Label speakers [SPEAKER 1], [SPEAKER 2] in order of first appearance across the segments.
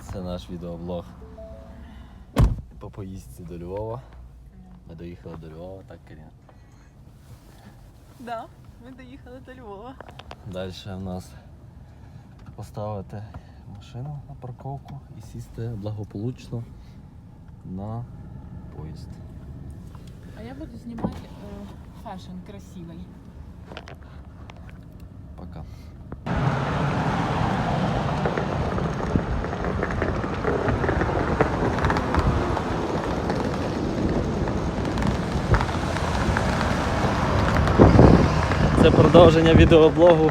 [SPEAKER 1] Це наш відеоблог по поїздці до Львова. Ми доїхали до Львова, так, Каріна.
[SPEAKER 2] Да, ми доїхали до Львова.
[SPEAKER 1] Далі в нас поставити машину на парковку і сісти благополучно на поїзд.
[SPEAKER 2] А я буду знімати е, фешн красивий.
[SPEAKER 1] Пока. Це продовження відеоблогу.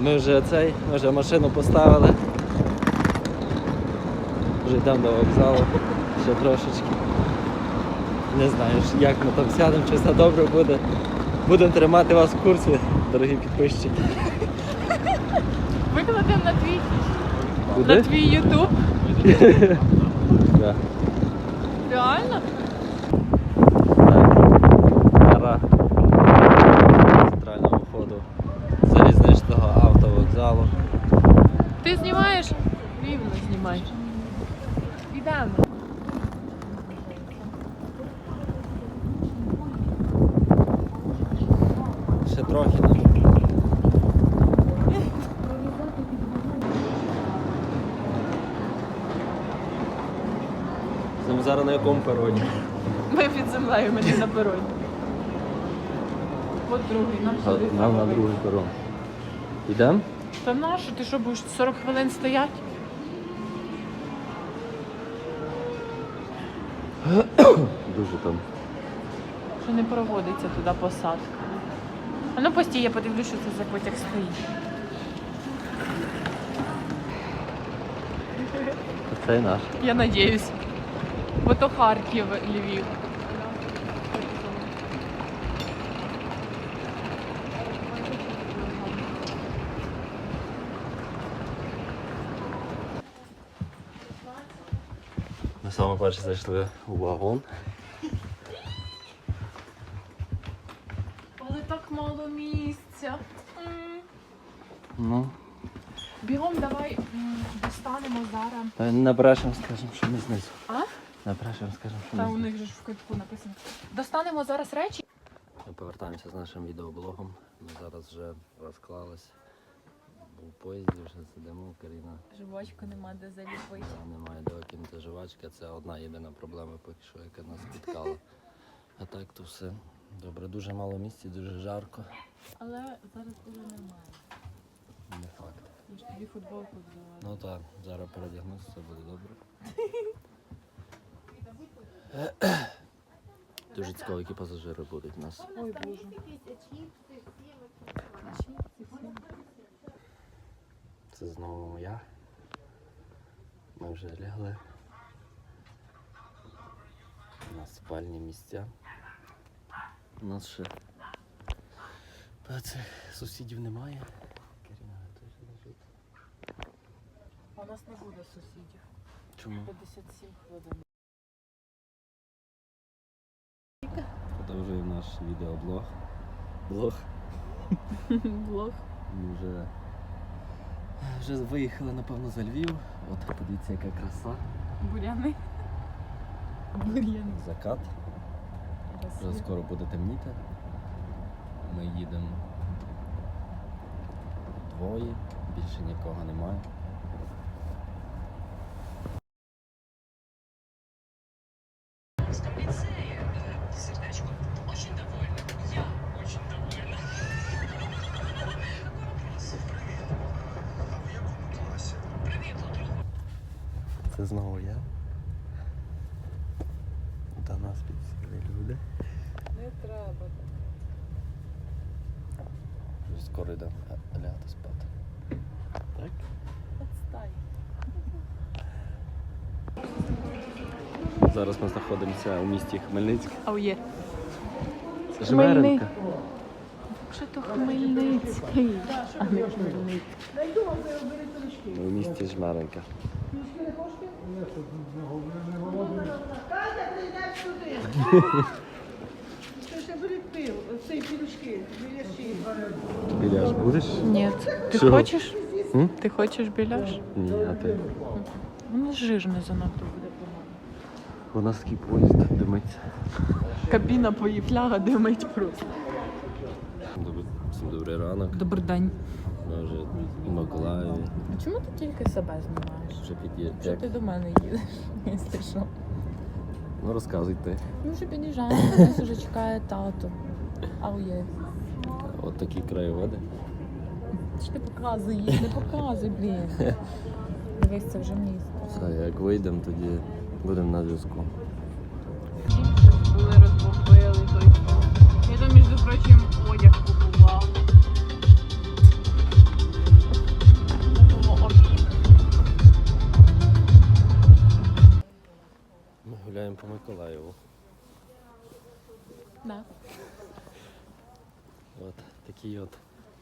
[SPEAKER 1] Ми вже цей, ми вже машину поставили. Вже йдемо до вокзалу. Ще трошечки. Не знаю, як ми там сядемо, чи все добре буде. Будемо тримати вас в курсі, дорогі підписчики.
[SPEAKER 2] Викладемо на твій на твій ютуб. Реально? Ти знімаєш? Рівно знімай. Ідемо.
[SPEAKER 1] Ще трохи ми зараз на якому пероні?
[SPEAKER 2] Ми під землею, ми не на пероні. От другий, нам сюди.
[SPEAKER 1] Нам на другий перон. Йдемо?
[SPEAKER 2] Та нащо? Ти що будеш 40 хвилин стояти?
[SPEAKER 1] Дуже там.
[SPEAKER 2] Що не проводиться туди посадка. А ну постій, я подивлюсь, що це за потяг стоїть.
[SPEAKER 1] Цей наш.
[SPEAKER 2] Я надіюсь. Бо то Харків, Львів.
[SPEAKER 1] Ми саме перше зайшли у вагон.
[SPEAKER 2] Але так мало місця. М.
[SPEAKER 1] Ну,
[SPEAKER 2] Бігом давай м, достанемо зараз.
[SPEAKER 1] Е, набрешемо, скажемо, що ми знизу.
[SPEAKER 2] А?
[SPEAKER 1] Набрешемо, скажемо, що
[SPEAKER 2] Та
[SPEAKER 1] ми
[SPEAKER 2] у них же ж в китку написано. Достанемо зараз речі.
[SPEAKER 1] Ми повертаємося з нашим відеоблогом. Ми зараз вже розклались. У поїзді вже сидимо, Каріна.
[SPEAKER 2] Жвачку нема де заліпити.
[SPEAKER 1] Да, немає де кинути жвачки. Це одна єдина проблема, поки що, яка нас спіткала. А так то все. Добре, дуже мало місця, дуже жарко.
[SPEAKER 2] Але зараз уже немає.
[SPEAKER 1] Не факт.
[SPEAKER 2] Я ж тобі футболку взяла.
[SPEAKER 1] Ну так, зараз передягнуся, все буде добре. Дуже цікаво, які пасажири будуть у нас.
[SPEAKER 2] Ой боже.
[SPEAKER 1] Це знову я. Ми вже лягли. У нас спальні місця. У нас ще цих сусідів немає. Каріна теж лежить.
[SPEAKER 2] У нас не буде сусідів.
[SPEAKER 1] Чому?
[SPEAKER 2] 57 хвилин.
[SPEAKER 1] Продовжуємо наш відеоблог. Блог.
[SPEAKER 2] Блог.
[SPEAKER 1] Ми вже, вже виїхали, напевно, за Львів. От подивіться, яка краса.
[SPEAKER 2] Буряни. Бур'яни.
[SPEAKER 1] Закат. Вже скоро буде темніти. Ми їдемо двоє, більше нікого немає. Це знову я. До нас підсіли люди.
[SPEAKER 2] Не треба.
[SPEAKER 1] Вже скоро йдемо лягати спати. Так?
[SPEAKER 2] Отстай.
[SPEAKER 1] Зараз ми знаходимося у місті Хмельницьк.
[SPEAKER 2] Ау є.
[SPEAKER 1] Це Жмеренка.
[SPEAKER 2] Що то Хмельницький, а не Хмельницький.
[SPEAKER 1] Ми у місті Жмеренка.
[SPEAKER 3] Це ще беріть пиво, цей пірушки, біляші.
[SPEAKER 1] Біляш будеш?
[SPEAKER 2] Ні. Ти
[SPEAKER 1] Чого?
[SPEAKER 2] хочеш?
[SPEAKER 1] М?
[SPEAKER 2] Ти хочеш біляш?
[SPEAKER 1] Ні, а ти.
[SPEAKER 2] Воно жирне занадто буде.
[SPEAKER 1] У нас такий поїзд димиться.
[SPEAKER 2] Кабіна поїфляга димить просто.
[SPEAKER 1] Добрий, всім добрий ранок.
[SPEAKER 2] Добрий день.
[SPEAKER 1] Ми вже у Миколаєві.
[SPEAKER 2] А чому ти тільки себе знімаєш?
[SPEAKER 1] Вже під'їде.
[SPEAKER 2] Що ти до мене їдеш, якщо що?
[SPEAKER 1] Ну розказуй ти.
[SPEAKER 2] Ми вже під'їжджаємо, нас вже чекає тато. Ау є.
[SPEAKER 1] От такі краєвиди.
[SPEAKER 2] Що ти показуй не показуй, блін. Дивись, це вже місто.
[SPEAKER 1] Все, як вийдемо, тоді будемо на зв'язку.
[SPEAKER 2] Були розбомбили той Я там, між прочим, одяг купував.
[SPEAKER 1] Гуляємо по Миколаєву.
[SPEAKER 2] Да.
[SPEAKER 1] От такий от.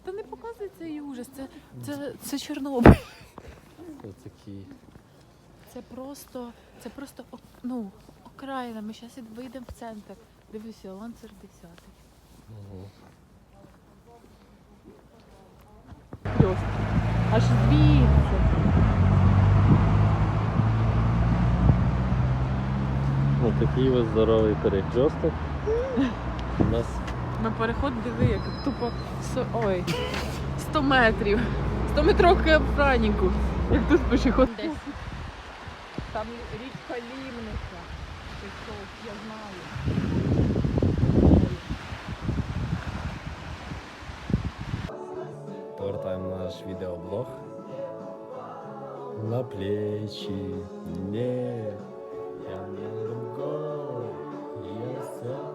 [SPEAKER 2] Та не показуй цей ужас, це, це, це Чорнобиль.
[SPEAKER 1] От такий.
[SPEAKER 2] Це просто, це просто ну, окраїна. Ми зараз вийдемо в центр. Дивися, ланцер 10.
[SPEAKER 1] Угу.
[SPEAKER 2] Аж звідси.
[SPEAKER 1] Ось такий ось здоровий перехресток. У нас
[SPEAKER 2] На переход диви, як тупо со- ой, 100 метрів. 100 метровки Франіку. Як тут пішоход. Там річка Лімниця. Ти я знаю.
[SPEAKER 1] повертаємо наш відеоблог. На плечі. Не.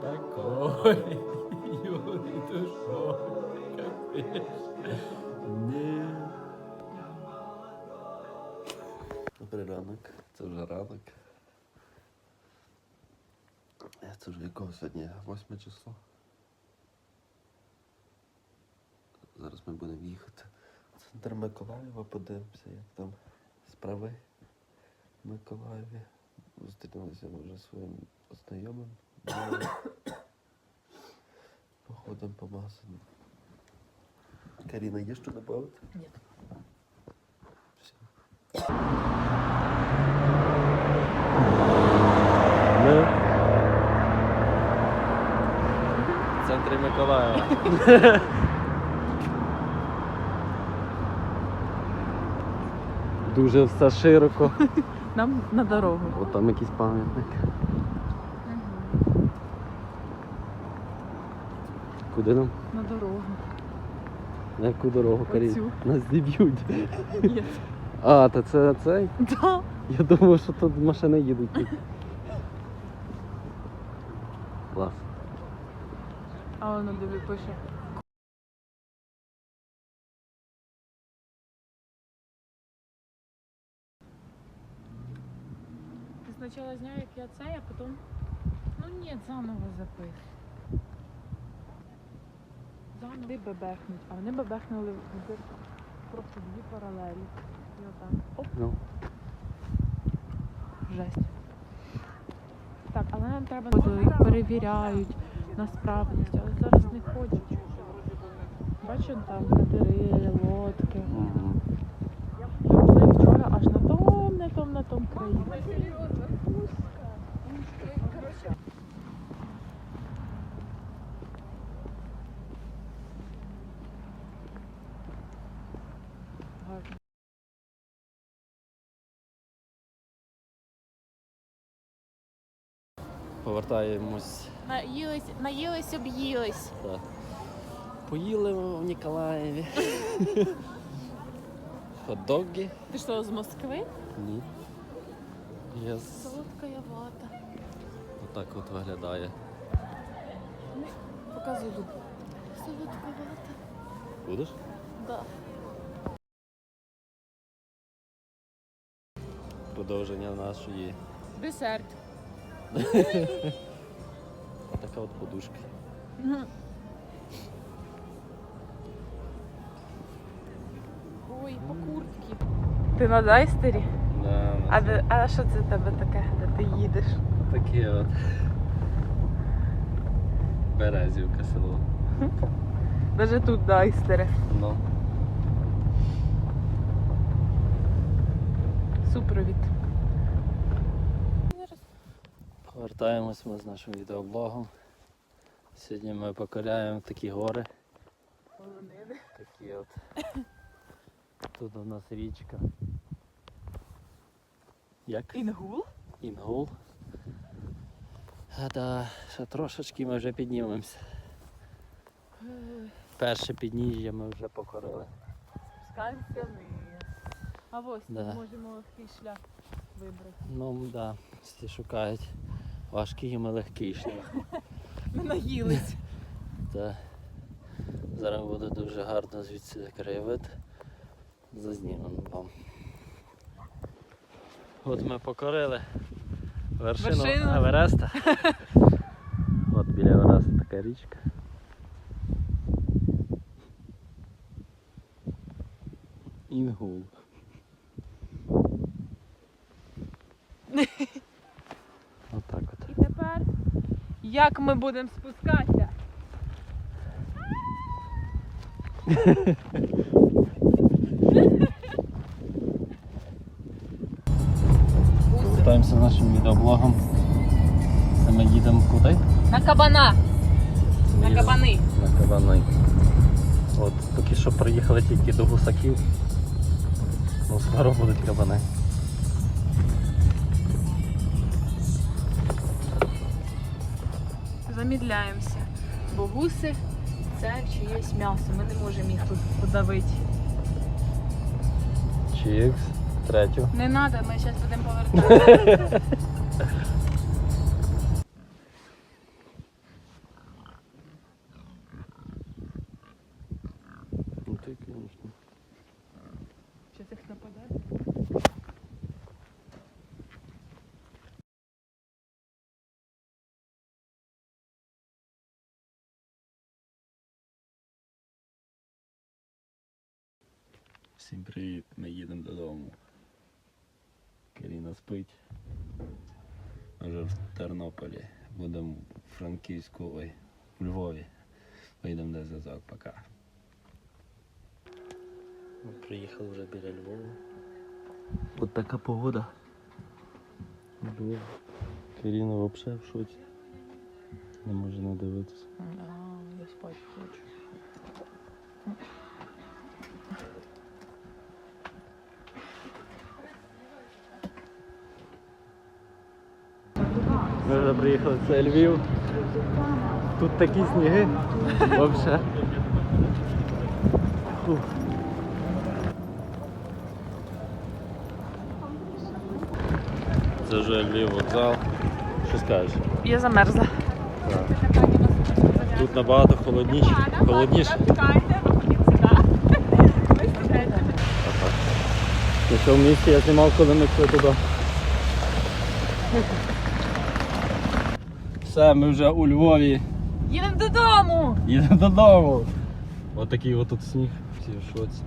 [SPEAKER 1] Такой. Юрий душой. Как Не. Добрий ранок. Це вже ранок. Е, Це вже якого сьогодні? Восьме число. Зараз ми будемо їхати в центр Миколаєва, подивимося, як там справи в Миколаєві. Зустрілися ми вже своїм знайомим. Далі Походимо по магазину. Каріна, є що додати?
[SPEAKER 2] Ні.
[SPEAKER 1] Все. Ми в центрі Миколаєва. Дуже все широко.
[SPEAKER 2] Нам на дорогу.
[SPEAKER 1] От там якийсь пам'ятник. Куди нам?
[SPEAKER 2] На дорогу.
[SPEAKER 1] На яку дорогу, Карін? Нас зіб'ють. А, то це цей?
[SPEAKER 2] Да.
[SPEAKER 1] Я думав, що тут машини їдуть. Клас.
[SPEAKER 2] А воно диви пише. Спочатку зняв, як я це, а потім. Ну ні, заново запис. Заново Ти бебехнуть, а вони бебехнули в просто дві паралелі. І отак. Оп,
[SPEAKER 1] Ну.
[SPEAKER 2] жесть. Так, але нам треба їх перевіряють на справність, але зараз не хочуть. Бачу там катери, лодки.
[SPEAKER 1] Мгм.
[SPEAKER 2] Ми були вчора аж на том, на том, на том. Гарно.
[SPEAKER 1] Повертаємось.
[SPEAKER 2] Наїлись, наїлись, об'їлись.
[SPEAKER 1] Так. Поїли ми в Ніколаєві. Хот-доги?
[SPEAKER 2] Ти що, з Москви?
[SPEAKER 1] Ні. Я з...
[SPEAKER 2] Солодка вата.
[SPEAKER 1] Отак от виглядає.
[SPEAKER 2] Показуй зуб. Солодка вата.
[SPEAKER 1] Будеш?
[SPEAKER 2] Да.
[SPEAKER 1] Продовження нашої.
[SPEAKER 2] Десерт.
[SPEAKER 1] Така от подушка.
[SPEAKER 2] Ой, по куртці. Ти на дайстері? А, де, а що це в тебе таке, де ти їдеш?
[SPEAKER 1] Таке от. Березівка село.
[SPEAKER 2] Даже тут дайстери.
[SPEAKER 1] Ну.
[SPEAKER 2] супровід.
[SPEAKER 1] Повертаємось ми з нашим відеоблогом. Сьогодні ми покоряємо такі гори. Такі от. Тут у нас річка. Як?
[SPEAKER 2] Інгул?
[SPEAKER 1] Інгул. А да, ще трошечки ми вже піднімемося. Перше підніжжя ми вже покорили.
[SPEAKER 2] Спускаємося вниз. А ось
[SPEAKER 1] Да.
[SPEAKER 2] ми можемо легкий шлях вибрати.
[SPEAKER 1] Ну так, да, всі шукають важкий і легкий шлях.
[SPEAKER 2] Ми наїлись.
[SPEAKER 1] Та зараз буде дуже гарно звідси краєвид. Зазнімемо вам. От ми покорили вершину,
[SPEAKER 2] Вершину.
[SPEAKER 1] Евереста. От біля Евереста така річка. Інгул. Отак от.
[SPEAKER 2] І тепер як ми будемо спускатися?
[SPEAKER 1] Повертаємося нашим відеоблогом. Це ми їдемо куди?
[SPEAKER 2] На кабана.
[SPEAKER 1] Ми
[SPEAKER 2] На кабани.
[SPEAKER 1] На кабани. От, поки що приїхали тільки до гусаків. Ну, скоро будуть кабани.
[SPEAKER 2] Замідляємося. Бо гуси це чиєсь м'ясо. Ми не можемо їх тут подавити.
[SPEAKER 1] Чікс. Третю.
[SPEAKER 2] Не треба, ми зараз будемо повертатися.
[SPEAKER 1] Ну ти, звісно.
[SPEAKER 2] Що їх нападає?
[SPEAKER 1] Всім привіт, ми їдемо додому. Каріна спить. Ми Вже в Тернополі. Будемо в Франківську, ой, в Львові. Вийдемо на зв'язок, пока. Ми приїхали вже біля Львова. От така погода. Львов. Каріна взагалі в шоці. Не може не Ми вже приїхали, це Львів. Тут такі сніги. Взагалі. Це вже Львів вокзал. Що скажеш?
[SPEAKER 2] Я замерзла.
[SPEAKER 1] Тут набагато холодніше. Холодніше. На цьому місці я знімав, коли ми йшли туди. Все, ми вже у Львові.
[SPEAKER 2] Їдемо додому!
[SPEAKER 1] Їдемо додому. Отакий отут сніг. Всі в шоці.